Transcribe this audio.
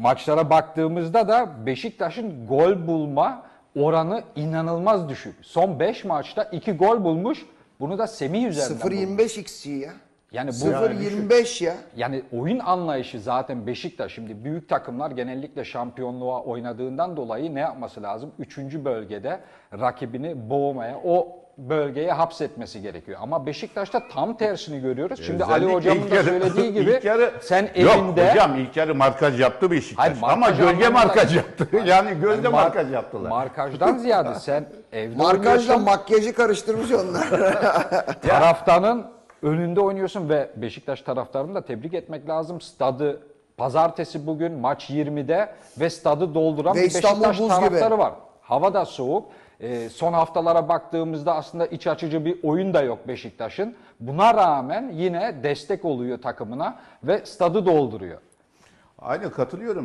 maçlara baktığımızda da Beşiktaş'ın gol bulma oranı inanılmaz düşük. Son 5 maçta 2 gol bulmuş. Bunu da Semih üzerinden bulmuş. 0.25 XG ya. Yani bu 0.25 ya. yani oyun anlayışı zaten Beşiktaş şimdi büyük takımlar genellikle şampiyonluğa oynadığından dolayı ne yapması lazım? Üçüncü bölgede rakibini boğmaya, o bölgeye hapsetmesi gerekiyor. Ama Beşiktaş'ta tam tersini görüyoruz. Şimdi Ali Özellikle Hocam'ın ilk da yarı- söylediği gibi ilk yarı- sen Yok evinde hocam ilk yarı markaj yaptı Beşiktaş. Hayır, Ama markaj gölge anlamında- markaj yaptı. yani gölge Mar- markaj yaptılar. Markajdan ziyade sen evde Markajla oynuyorsun. makyajı karıştırmış onlar. taraftarın önünde oynuyorsun ve Beşiktaş taraftarını da tebrik etmek lazım. Stadı pazartesi bugün maç 20'de ve stadı dolduran Ve bir İstanbul Beşiktaş buz gibi. taraftarı var. Hava da soğuk. Ee, son haftalara baktığımızda aslında iç açıcı bir oyun da yok Beşiktaş'ın. Buna rağmen yine destek oluyor takımına ve stadı dolduruyor. Aynen katılıyorum.